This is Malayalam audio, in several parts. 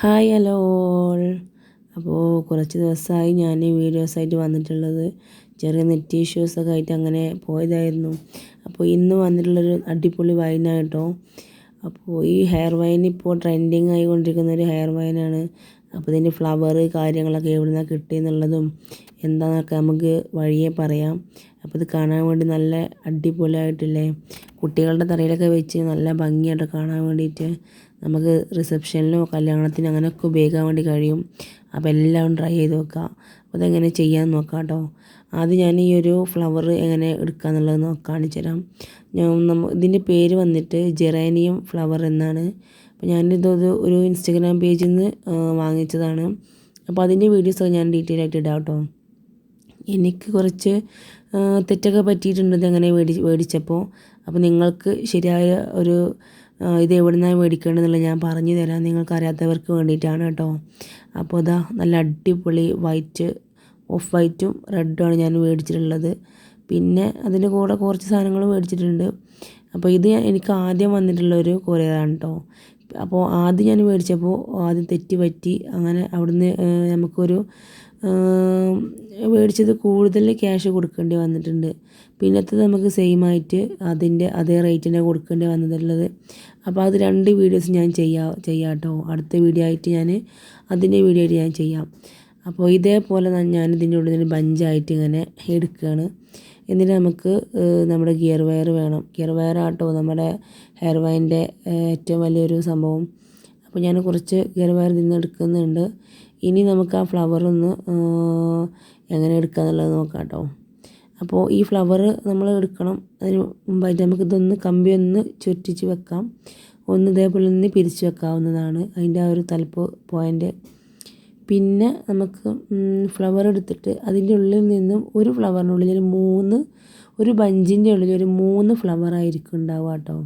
Hi hello all. അപ്പോൾ കുറച്ച് ദിവസമായി ഞാൻ വീഡിയോസ് ആയിട്ട് വന്നിട്ടുള്ളത് ചെറിയ നെറ്റ് ഇഷ്യൂസൊക്കെ ആയിട്ട് അങ്ങനെ പോയതായിരുന്നു. അപ്പോൾ ഇന്ന് വന്നിട്ടുള്ളൊരു അടിപൊളി വൈനായിട്ടോ അപ്പോൾ ഈ ഹെയർ വൈൻ ഇപ്പോൾ ട്രെൻഡിങ് ആയിക്കൊണ്ടിരിക്കുന്ന ഒരു ഹെയർ വൈനാണ് അപ്പോൾ ഇതിന്റെ ഫ്ലവർ കാര്യങ്ങളൊക്കെ എവിടെ നിന്നാണ് കിട്ടിയെന്നുള്ളതും എന്താണെന്നൊക്കെ നമുക്ക് വഴിയെ പറയാം. അപ്പോൾ ഇത് കാണാൻ വേണ്ടി നല്ല അടിപൊളിയായിട്ടില്ലേ? കുട്ടികളുടെ തലയിലൊക്കെ വെച്ച് നല്ല ഭംഗിയായിട്ട് കാണാൻ വേണ്ടിയിട്ട് നമുക്ക് റിസപ്ഷനിലോ കല്യാണത്തിനോ അങ്ങനെയൊക്കെ ഉപയോഗിക്കാൻ വേണ്ടി കഴിയും. അപ്പോൾ എല്ലാം ട്രൈ ചെയ്ത് നോക്കുക. അപ്പോൾ അതെങ്ങനെ ചെയ്യാൻ നോക്കാം കേട്ടോ. ആദ്യം ഞാൻ ഈ ഒരു ഫ്ലവർ എങ്ങനെ എടുക്കുക എന്നുള്ളത് നോക്കാം കാണിച്ചു തരാം ഞാൻ ഇതിന്റെ പേര് വന്നിട്ട് ജെറാനിയം ഫ്ലവർ എന്നാണ്. അപ്പോൾ ഞാനിത് ഒരു ഇൻസ്റ്റഗ്രാം പേജിൽ നിന്ന് വാങ്ങിച്ചതാണ്. അപ്പോൾ അതിന്റെ വീഡിയോസ് ഞാൻ ഡീറ്റെയിൽ ആയിട്ട് ഇടാം കേട്ടോ. എനിക്ക് കുറച്ച് തെറ്റൊക്കെ പറ്റിയിട്ടുണ്ട് ഇതെങ്ങനെ മേടി മേടിച്ചപ്പോൾ. അപ്പോൾ നിങ്ങൾക്ക് ശരിയായ ഒരു ഇത് എവിടെ നിന്നാണ് ഞാൻ പറഞ്ഞു തരാം. നിങ്ങൾക്കറിയാത്തവർക്ക് വേണ്ടിയിട്ടാണ് കേട്ടോ. അപ്പോൾ അതാ നല്ല അടിപൊളി വൈറ്റ് ഓഫ് വൈറ്റും റെഡുമാണ് ഞാൻ മേടിച്ചിട്ടുള്ളത്. പിന്നെ അതിന്റെ കൂടെ കുറച്ച് സാധനങ്ങൾ മേടിച്ചിട്ടുണ്ട്. അപ്പോൾ ഇത് എനിക്ക് ആദ്യം വന്നിട്ടുള്ള ഒരു കൊറിയറാണ് കേട്ടോ. അപ്പോൾ ആദ്യം ഞാൻ മേടിച്ചപ്പോൾ ആദ്യം തെറ്റി പറ്റി. അങ്ങനെ അവിടുന്ന് നമുക്കൊരു മേടിച്ചത് കൂടുതൽ ക്യാഷ് കൊടുക്കേണ്ടി വന്നിട്ടുണ്ട്. പിന്നത്തെ നമുക്ക് സെയിം ആയിട്ട് അതിന്റെ അതേ റേറ്റിനെ കൊടുക്കേണ്ടി വന്നിട്ടുള്ളത് അപ്പോൾ അത് രണ്ട് വീഡിയോസ് ഞാൻ ചെയ്യാം ചെയ്യാം കേട്ടോ അടുത്ത വീഡിയോ ആയിട്ട് ഞാൻ അതിന്റെ വീഡിയോ ആയിട്ട് ഞാൻ ചെയ്യാം. അപ്പോൾ ഇതേപോലെ ഞാൻ ഇതിന്റെ ഉള്ളിൽ ബഞ്ചായിട്ട് ഇങ്ങനെ എടുക്കുകയാണ് എന്നിട്ട് നമുക്ക് നമ്മുടെ ഗിയർ വയർ വേണം. ഗിയർ വയർ ആട്ടോ നമ്മുടെ ഹെയർ വയറിന്റെ ഏറ്റവും വലിയൊരു സംഭവം. അപ്പോൾ ഞാൻ കുറച്ച് ഗിയർ വയർ നിന്ന് എടുക്കുന്നുണ്ട്. ഇനി നമുക്ക് ആ ഫ്ലവർ ഒന്ന് എങ്ങനെ എടുക്കുക എന്നുള്ളത് നോക്കാം കേട്ടോ. അപ്പോൾ ഈ ഫ്ലവർ നമ്മൾ എടുക്കണം. അതിന് മുമ്പായിട്ട് നമുക്കിതൊന്ന് കമ്പി ഒന്ന് ചുറ്റിച്ച് വെക്കാം. ഒന്ന് ഇതേപോലെ ഒന്ന് പിരിച്ച് വെക്കാവുന്നതാണ്. അതിന്റെ ആ ഒരു തലപ്പ് പോയിന്റ് പിന്നെ നമുക്ക് ഫ്ലവർ എടുത്തിട്ട് അതിന്റെ ഉള്ളിൽ നിന്നും ഒരു ഫ്ലവറിനുള്ളിൽ മൂന്ന് ഒരു ബഞ്ചിന്റെ ഉള്ളിൽ ഒരു മൂന്ന് ഫ്ലവർ ആയിരിക്കും ഉണ്ടാവുക കേട്ടോ.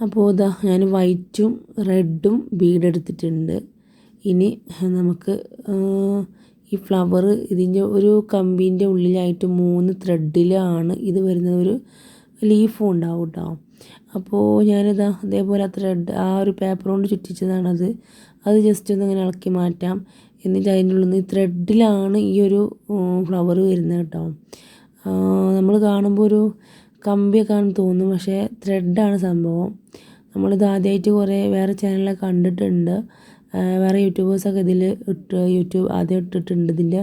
അപ്പോൾ ഇതാ ഞാൻ വൈറ്റും റെഡും ബീഡ് എടുത്തിട്ടുണ്ട്. ഇനി നമുക്ക് ഈ ഫ്ലവർ ഇതിന്റെ ഒരു കമ്പീന്റെ ഉള്ളിലായിട്ട് മൂന്ന് ത്രെഡിലാണ് ഇത് വരുന്ന ഒരു ലീഫും ഉണ്ടാവും കേട്ടോ. അപ്പോൾ ഞാനിതാ അതേപോലെ ത്രെഡ് ആ ഒരു പേപ്പർ കൊണ്ട് ചുറ്റിച്ചതാണത്. അത് ജസ്റ്റ് ഒന്ന് ഇങ്ങനെ ഇളക്കി മാറ്റാം. എന്നിട്ട് അതിന്റെ ഉള്ളിൽ നിന്ന് ത്രെഡിലാണ് ഈ ഒരു ഫ്ലവർ വരുന്നത് കേട്ടോ. നമ്മൾ കാണുമ്പോൾ ഒരു കമ്പിയൊക്കെ ആണെന്ന് തോന്നും. പക്ഷേ ത്രെഡാണ് സംഭവം. നമ്മളിത് ആദ്യമായിട്ട് കുറേ വേറെ ചാനലിലൊക്കെ കണ്ടിട്ടുണ്ട്. വേറെ യൂട്യൂബേഴ്സൊക്കെ ഇതിൽ ഇട്ട് യൂട്യൂബ് ആദ്യം ഇട്ടിട്ടുണ്ട്. ഇതിന്റെ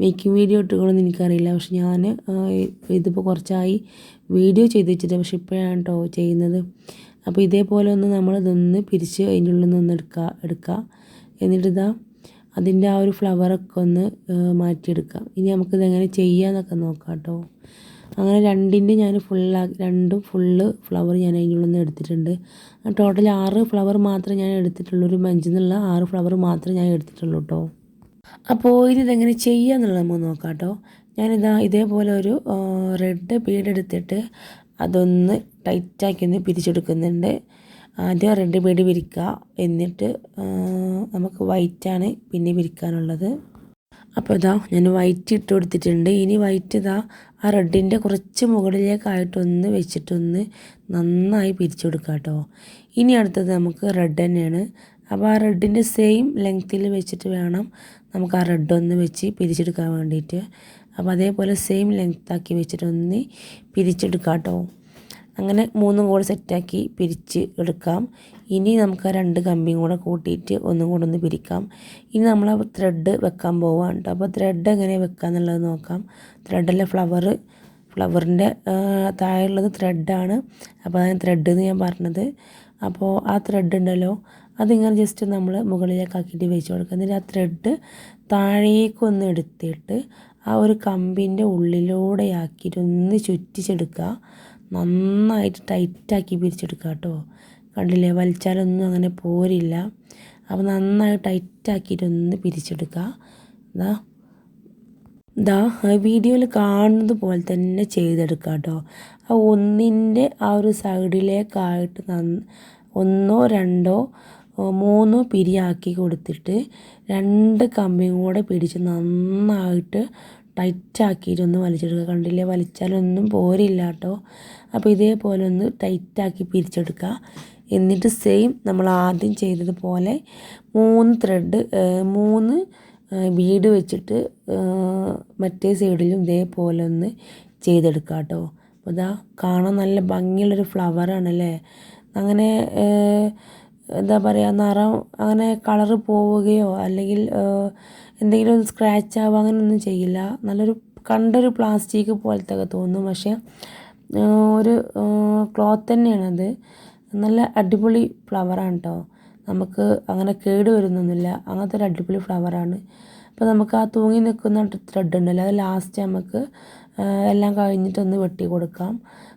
മേക്കിംഗ് വീഡിയോ ഇട്ടുകളൊന്നും എനിക്കറിയില്ല. പക്ഷെ ഞാൻ ഇതിപ്പോൾ കുറച്ചായി വീഡിയോ ചെയ്ത് വെച്ചിട്ട് പക്ഷെ ഇപ്പോഴാണ് കേട്ടോ ചെയ്യുന്നത്. അപ്പോൾ ഇതേപോലെ ഒന്ന് നമ്മൾ ഇതൊന്ന് പിരിച്ച് അതിന്റെ ഉള്ളിൽ നിന്ന് എടുക്കുക എടുക്കുക എന്നിട്ടിതാ അതിന്റെ ആ ഒരു ഫ്ലവറൊക്കെ ഒന്ന് മാറ്റിയെടുക്കാം. ഇനി നമുക്കിതെങ്ങനെ ചെയ്യാമെന്നൊക്കെ നോക്കാം കേട്ടോ അങ്ങനെ രണ്ടിന്റെ ഞാൻ ഫുള്ളാക്കി രണ്ടും ഫുള്ള് ഫ്ലവർ ഞാൻ അതിനുള്ളിൽ നിന്ന് എടുത്തിട്ടുണ്ട്. ടോട്ടൽ ആറ് ഫ്ലവർ മാത്രമേ ഞാൻ എടുത്തിട്ടുള്ളൂ. ഒരു മഞ്ചിൽ നിന്നുള്ള ആറ് ഫ്ലവർ മാത്രമേ ഞാൻ എടുത്തിട്ടുള്ളൂ കേട്ടോ അപ്പോൾ ഇതെങ്ങനെ ചെയ്യുക എന്നുള്ളത് നമുക്ക് നോക്കാം കേട്ടോ ഞാനിതാ ഇതേപോലെ ഒരു റെഡ് ബീഡ് എടുത്തിട്ട് അതൊന്ന് ടൈറ്റാക്കി ഒന്ന് പിരിച്ചെടുക്കുന്നുണ്ട്. ആദ്യം റെഡ് ബീഡ് വിരിക്കുക. എന്നിട്ട് നമുക്ക് വൈറ്റാണ് പിന്നെ വിരിക്കാനുള്ളത്. അപ്പോൾ ഇതാ ഞാൻ വൈറ്റ് ഇട്ട് കൊടുത്തിട്ടുണ്ട്. ഇനി വൈറ്റ് ഇതാ ആ റെഡിന്റെ കുറച്ച് മുകളിലേക്കായിട്ടൊന്ന് വെച്ചിട്ടൊന്ന് നന്നായി പിരിച്ചു കൊടുക്കുക കേട്ടോ. ഇനി അടുത്തത് നമുക്ക് റെഡ് തന്നെയാണ്. അപ്പോൾ ആ റെഡിന്റെ സെയിം ലെങ്ത്തിൽ വെച്ചിട്ട് വേണം നമുക്ക് ആ റെഡ് ഒന്ന് വെച്ച് പിരിച്ചെടുക്കാൻ വേണ്ടിയിട്ട്. അപ്പോൾ അതേപോലെ സെയിം ലെങ്ത്താക്കി വെച്ചിട്ടൊന്ന് പിരിച്ചെടുക്കാം കേട്ടോ അങ്ങനെ മൂന്നും കൂടെ സെറ്റാക്കി പിരിച്ച് എടുക്കാം. ഇനി നമുക്ക് ആ രണ്ട് കമ്പിയും കൂടെ കൂട്ടിയിട്ട് ഒന്നും കൂടെ ഒന്ന് പിരിക്കാം. ഇനി നമ്മൾ ത്രെഡ് വെക്കാൻ പോവാണ് അപ്പോൾ ത്രെഡ് എങ്ങനെ വെക്കുക എന്നുള്ളത് നോക്കാം. ത്രെഡല്ല ഫ്ലവർ ഫ്ലവറിന്റെ താഴെയുള്ളത് ത്രെഡാണ് അപ്പോൾ അതാണ് ത്രെഡ് എന്ന് ഞാൻ പറഞ്ഞത്. അപ്പോൾ ആ ത്രെഡ് ഉണ്ടല്ലോ അതിങ്ങനെ ജസ്റ്റ് നമ്മൾ മുകളിലേക്കാക്കിയിട്ട് വെച്ച് കൊടുക്കുക എന്നിട്ട് ആ ത്രെഡ് താഴേക്കൊന്ന് എടുത്തിട്ട് ആ ഒരു കമ്പിന്റെ ഉള്ളിലൂടെ ആക്കിയിട്ട് ഒന്ന് ചുറ്റിച്ചെടുക്കുക. നന്നായിട്ട് ടൈറ്റാക്കി പിരിച്ചെടുക്കുക കേട്ടോ. കണ്ടില്ലേ? വലിച്ചാലൊന്നും അങ്ങനെ പോരില്ല. അപ്പോൾ നന്നായി ടൈറ്റാക്കിയിട്ടൊന്ന് പിരിച്ചെടുക്കുക. ഇതാ ഇതാ വീഡിയോയിൽ കാണുന്നത് പോലെ തന്നെ ചെയ്തെടുക്കുക കേട്ടോ. ആ ഒന്നിന്റെ ആ ഒരു സൈഡിലേക്കായിട്ട് നന്ന് ഒന്നോ രണ്ടോ മൂന്നോ പിരിയാക്കി കൊടുത്തിട്ട് രണ്ട് കമ്പിയും കൂടെ പിടിച്ച് നന്നായിട്ട് ടൈറ്റാക്കിയിട്ടൊന്ന് വലിച്ചെടുക്കുക. കണ്ടില്ലേ? വലിച്ചാലൊന്നും പോരില്ല കേട്ടോ അപ്പോൾ ഇതേപോലെ ഒന്ന് ടൈറ്റാക്കി പിരിച്ചെടുക്കുക. എന്നിട്ട് സെയിം നമ്മൾ ആദ്യം ചെയ്തതുപോലെ മൂന്ന് ത്രെഡ് മൂന്ന് ബീഡ് വെച്ചിട്ട് മറ്റേ സൈഡിലും ഇതേപോലെ ഒന്ന് ചെയ്തെടുക്കാം കേട്ടോ. അപ്പോൾ ഇതാ കാണാൻ നല്ല ഭംഗിയുള്ളൊരു ഫ്ലവറാണല്ലേ അങ്ങനെ എന്താ പറയുക നിറം അങ്ങനെ കളറ് പോവുകയോ അല്ലെങ്കിൽ എന്തെങ്കിലും സ്ക്രാച്ച് ആവുക അങ്ങനെയൊന്നും ചെയ്യില്ല. നല്ലൊരു കണ്ടൊരു പ്ലാസ്റ്റിക് പോലത്തെ ഒക്കെ തോന്നും. പക്ഷേ ഒരു ക്ലോത്ത് തന്നെയാണത്. നല്ല അടിപൊളി ഫ്ലവറാണ് കേട്ടോ നമുക്ക് അങ്ങനെ കേട് വരുന്നൊന്നുമില്ല. അങ്ങനത്തെ ഒരു അടിപൊളി ഫ്ലവറാണ് അപ്പോൾ നമുക്ക് ആ തൂങ്ങി നിൽക്കുന്ന ത്രെഡ് ഉണ്ടല്ലോ അത് ലാസ്റ്റ് നമുക്ക് എല്ലാം കഴിഞ്ഞിട്ടൊന്ന് വെട്ടി കൊടുക്കാം.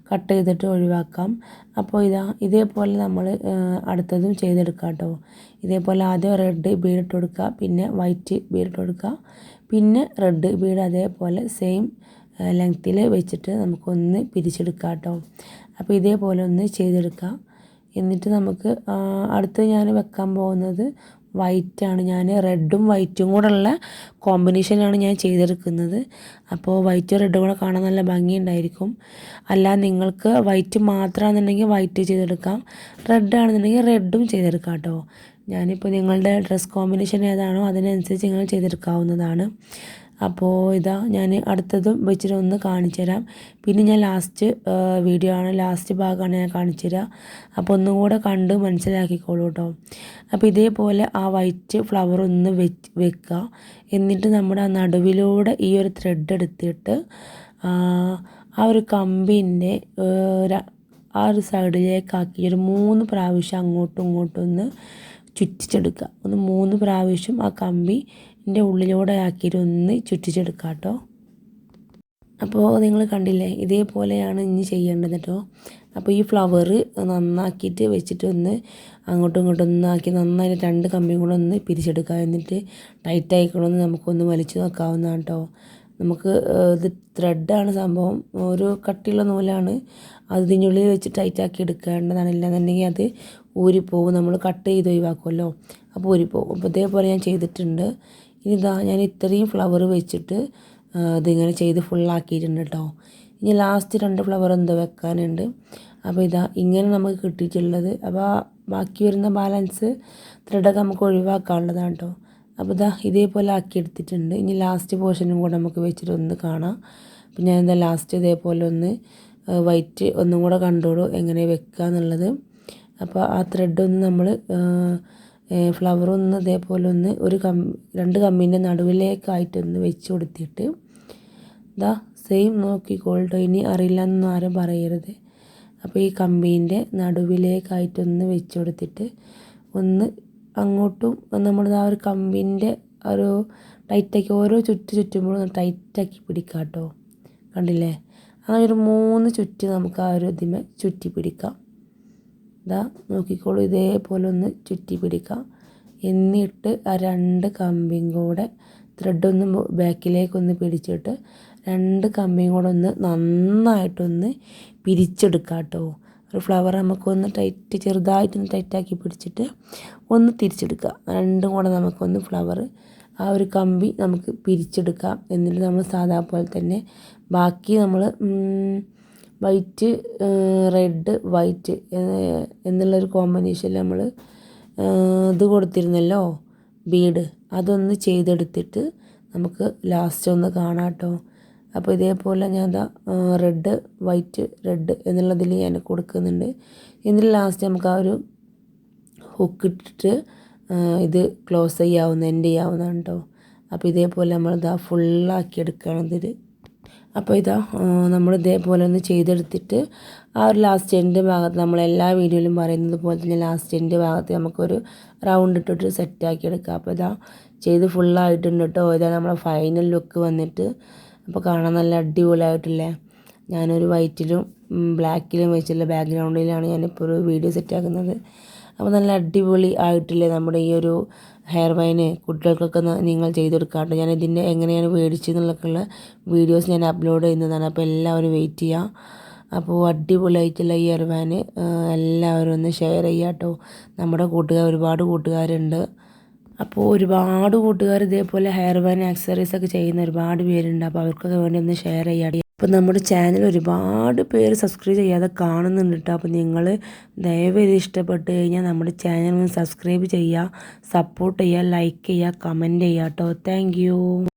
കട്ട് ചെയ്തിട്ട് ഒഴിവാക്കാം. അപ്പോൾ ഇതാ ഇതേപോലെ നമ്മൾ അടുത്തതും ചെയ്തെടുക്കാം കേട്ടോ. ഇതേപോലെ ആദ്യം റെഡ് ബീഡ് ഇട്ട് കൊടുക്കുക പിന്നെ വൈറ്റ് ബീഡ് കൊടുക്കുക പിന്നെ റെഡ് ബീഡ് അതേപോലെ സെയിം ലെങ്ത്തിൽ വെച്ചിട്ട് നമുക്കൊന്ന് പിരിച്ചെടുക്കാം കേട്ടോ. അപ്പോൾ ഇതേപോലെ ഒന്ന് ചെയ്തെടുക്കാം. എന്നിട്ട് നമുക്ക് അടുത്ത് ഞാൻ വെക്കാൻ പോകുന്നത് വൈറ്റാണ് ഞാൻ റെഡും വൈറ്റും കൂടെ ഉള്ള കോമ്പിനേഷനാണ് ഞാൻ ചെയ്തെടുക്കുന്നത്. അപ്പോൾ വൈറ്റും റെഡും കൂടെ കാണാൻ നല്ല ഭംഗിയുണ്ടായിരിക്കും. അല്ല നിങ്ങൾക്ക് വൈറ്റ് മാത്രമാണെന്നുണ്ടെങ്കിൽ വൈറ്റ് ചെയ്തെടുക്കാം. റെഡ് ആണെന്നുണ്ടെങ്കിൽ റെഡും ചെയ്തെടുക്കാം കേട്ടോ. ഞാനിപ്പോൾ നിങ്ങളുടെ ഡ്രസ് കോമ്പിനേഷൻ ഏതാണോ അതിനനുസരിച്ച് നിങ്ങൾ ചെയ്തെടുക്കാവുന്നതാണ്. അപ്പോൾ ഇതാ ഞാൻ അടുത്തതും വെച്ചിട്ട് ഒന്ന് കാണിച്ചു തരാം. പിന്നെ ഞാൻ ലാസ്റ്റ് വീഡിയോ ആണ്. ലാസ്റ്റ് ഭാഗമാണ് ഞാൻ കാണിച്ചു തരാം. അപ്പോൾ ഒന്നും കൂടെ കണ്ട് മനസ്സിലാക്കിക്കോളൂ കേട്ടോ അപ്പോൾ ഇതേപോലെ ആ വൈറ്റ് ഫ്ലവർ ഒന്ന് വെക്കുക എന്നിട്ട് നമ്മുടെ ആ നടുവിലൂടെ ഈ ഒരു ത്രെഡ് എടുത്തിട്ട് ആ ഒരു കമ്പിന്റെ ആ ഒരു സൈഡിലേക്കാക്കി ഒരു മൂന്ന് പ്രാവശ്യം അങ്ങോട്ടും ഇങ്ങോട്ടും ഒന്ന് ചുറ്റിച്ചെടുക്കുക ഒന്ന് മൂന്ന് പ്രാവശ്യം ആ കമ്പി ഇതിന്റെ ഉള്ളിലൂടെ ആക്കിയിട്ട് ഒന്ന് ചുറ്റിച്ചെടുക്കാം കേട്ടോ. അപ്പോൾ നിങ്ങൾ കണ്ടില്ലേ ഇതേപോലെയാണ് ഇനി ചെയ്യേണ്ടത് കേട്ടോ. അപ്പോൾ ഈ ഫ്ലവർ നന്നാക്കിയിട്ട് വെച്ചിട്ട് ഒന്ന് അങ്ങോട്ടും ഇങ്ങോട്ടും ഒന്നാക്കി നന്നായിട്ട് രണ്ട് കമ്പിയും കൂടെ ഒന്ന് പിരിച്ചെടുക്കുക എന്നിട്ട് ടൈറ്റ് ആയിക്കണമെന്ന് നമുക്കൊന്ന് വലിച്ചു നോക്കാവുന്നതാണ് കേട്ടോ. നമുക്ക് ഇത് ത്രെഡാണ് സംഭവം. ഒരു കട്ടിയുള്ള നൂലാണ് അത് ഇതിനുള്ളിൽ വെച്ച് ടൈറ്റാക്കി എടുക്കേണ്ടതാണ്. ഇല്ലാന്നുണ്ടെങ്കിൽ അത് ഊരിപ്പോവും. നമ്മൾ കട്ട് ചെയ്ത് ഒഴിവാക്കുമല്ലോ. അപ്പോൾ ഊരിപ്പോവും. അപ്പോൾ ഇതേപോലെ ഞാൻ ചെയ്തിട്ടുണ്ട്. ഇനി ഇതാ ഞാൻ ഇത്രയും ഫ്ലവർ വെച്ചിട്ട് ഇതിങ്ങനെ ചെയ്ത് ഫുള്ളാക്കിയിട്ടുണ്ട് കേട്ടോ ഇനി ലാസ്റ്റ് രണ്ട് ഫ്ലവർ എന്തോ വെക്കാനുണ്ട്. അപ്പോൾ ഇതാ ഇങ്ങനെ നമുക്ക് കിട്ടിയിട്ടുള്ളത്. അപ്പോൾ ബാക്കി വരുന്ന ബാലൻസ് ത്രെഡൊക്കെ നമുക്ക് ഒഴിവാക്കാനുള്ളതാണ് കേട്ടോ അപ്പോൾ ഇതാ ഇതേപോലെ ആക്കി എടുത്തിട്ടുണ്ട്. ഇനി ലാസ്റ്റ് പോർഷനും കൂടെ നമുക്ക് വെച്ചിട്ട് ഒന്ന് കാണാം. അപ്പോൾ ഞാൻ എന്താ ലാസ്റ്റ് ഇതേപോലെ ഒന്ന് വൈറ്റ് ഒന്നും കൂടെ കണ്ടോളൂ എങ്ങനെ വെക്കുക എന്നുള്ളത് അപ്പോൾ ആ ത്രെഡ് ഒന്ന് നമ്മൾ ഫ്ലവർ ഒന്ന് ഇതേപോലെ ഒന്ന് ഒരു കം രണ്ട് കമ്മീന്റെ നടുവിലേക്കായിട്ടൊന്ന് വെച്ച് കൊടുത്തിട്ട് ഇതാ സെയിം നോക്കിക്കോൾട്ടോ ഇനി അറിയില്ല എന്നൊന്നും ആരും പറയരുത്. അപ്പോൾ ഈ കമ്പീന്റെ നടുവിലേക്കായിട്ടൊന്ന് വെച്ച് കൊടുത്തിട്ട് ഒന്ന് അങ്ങോട്ടും നമ്മൾ ആ ഒരു കമ്പിന്റെ ഒരു ടൈറ്റാക്കി ഓരോ ചുറ്റ് ചുറ്റുമ്പോഴും ടൈറ്റാക്കി പിടിക്കാം കേട്ടോ കണ്ടില്ലേ? അങ്ങനെ ഒരു മൂന്ന് ചുറ്റ് നമുക്ക് ആ ഒരു ഇതിമേ ചുറ്റി പിടിക്കാം. ഇതാ നോക്കിക്കോളൂ ഇതേപോലെ ഒന്ന് ചുറ്റി പിടിക്കുക എന്നിട്ട് ആ രണ്ട് കമ്പിയും കൂടെ ത്രെഡൊന്ന് ബാക്കിലേക്കൊന്ന് പിടിച്ചിട്ട് രണ്ട് കമ്പിയും കൂടെ ഒന്ന് നന്നായിട്ടൊന്ന് പിരിച്ചെടുക്കാം കേട്ടോ. ഒരു ഫ്ലവർ നമുക്കൊന്ന് ടൈറ്റ് ചെറുതായിട്ടൊന്ന് ടൈറ്റാക്കി പിടിച്ചിട്ട് ഒന്ന് തിരിച്ചെടുക്കുക രണ്ടും കൂടെ നമുക്കൊന്ന് ഫ്ലവർ ആ ഒരു കമ്പി നമുക്ക് പിരിച്ചെടുക്കാം. എന്നിട്ട് നമ്മൾ സാധാ പോലെ തന്നെ ബാക്കി നമ്മൾ വൈറ്റ് റെഡ് വൈറ്റ് എന്നുള്ളൊരു കോമ്പിനേഷനിൽ നമ്മൾ ഇത് കൊടുത്തിരുന്നല്ലോ ബീഡ്. അതൊന്ന് ചെയ്തെടുത്തിട്ട് നമുക്ക് ലാസ്റ്റ് ഒന്ന് കാണാം കേട്ടോ അപ്പോൾ ഇതേപോലെ ഞാൻ ഇതാ റെഡ് വൈറ്റ് റെഡ് എന്നുള്ളതിൽ ഞാൻ കൊടുക്കുന്നുണ്ട്. എന്നിട്ട് ലാസ്റ്റ് നമുക്ക് ആ ഒരു ഹുക്ക് ഇട്ടിട്ട് ഇത് ക്ലോസ് ചെയ്യാവുന്ന എൻഡ് ചെയ്യാവുന്നതാണ് കേട്ടോ അപ്പോൾ ഇതേപോലെ നമ്മളിതാ ഫുള്ളാക്കി എടുക്കുകയാണ് ഇതിൽ അപ്പോൾ ഇതാ നമ്മൾ ഇതേപോലെ ഒന്ന് ചെയ്തെടുത്തിട്ട് ആ ഒരു ലാസ്റ്റ് എൻഡ് ഭാഗത്ത് നമ്മൾ എല്ലാ വീഡിയോയിലും പറയുന്നത് പോലെ തന്നെ ലാസ്റ്റ് എൻഡ് ഭാഗത്ത് നമുക്കൊരു റൗണ്ട് ഇട്ടിട്ട് സെറ്റാക്കി എടുക്കാം. അപ്പോൾ ഇതാ ചെയ്ത് ഫുള്ളായിട്ടുണ്ട് കേട്ടോ ഇതാ നമ്മളെ ഫൈനൽ ലുക്ക് വന്നിട്ട് അപ്പോൾ കാണാൻ നല്ല അടിപൊളിയായിട്ടില്ലേ? ഞാനൊരു വൈറ്റിലും ബ്ലാക്കിലും വെച്ചുള്ള ബാക്ക്ഗ്രൗണ്ടിലാണ് ഞാനിപ്പോൾ ഒരു വീഡിയോ സെറ്റാക്കുന്നത് അപ്പോൾ നല്ല അടിപൊളി ആയിട്ടില്ലേ നമ്മുടെ ഈ ഒരു ഹെയർ വൈന് കുട്ടികൾക്കൊക്കെ നിങ്ങൾ ചെയ്ത് കൊടുക്കാറുണ്ട് ഞാൻ ഇതിന്റെ എങ്ങനെയാണ് മേടിച്ചതെന്നുള്ളൊക്കെയുള്ള വീഡിയോസ് ഞാൻ അപ്ലോഡ് ചെയ്യുന്നതാണ്. അപ്പോൾ എല്ലാവരും വെയിറ്റ് ചെയ്യാം. അപ്പോൾ അടിപൊളിയായിട്ടുള്ള ഈ ഹെയർ എല്ലാവരും ഒന്ന് ഷെയർ ചെയ്യുക കേട്ടോ നമ്മുടെ കൂട്ടുകാർ ഒരുപാട് കൂട്ടുകാരുണ്ട്. അപ്പോൾ ഒരുപാട് കൂട്ടുകാർ ഇതേപോലെ ഹെയർ വാൻ ആക്സസറീസ് ഒക്കെ ചെയ്യുന്ന ഒരുപാട് പേരുണ്ട്. അപ്പോൾ അവർക്കൊക്കെ വേണ്ടി ഒന്ന് ഷെയർ ചെയ്യാം. അപ്പോൾ നമ്മുടെ ചാനൽ ഒരുപാട് പേര് സബ്സ്ക്രൈബ് ചെയ്യാതെ കാണുന്നുണ്ട് കേട്ടോ അപ്പോൾ നിങ്ങൾ ദയവേത് ഇഷ്ടപ്പെട്ട് കഴിഞ്ഞാൽ നമ്മുടെ ചാനൽ ഒന്ന് സബ്സ്ക്രൈബ് ചെയ്യുക സപ്പോർട്ട് ചെയ്യുക ലൈക്ക് ചെയ്യുക കമന്റ് ചെയ്യുക കേട്ടോ താങ്ക്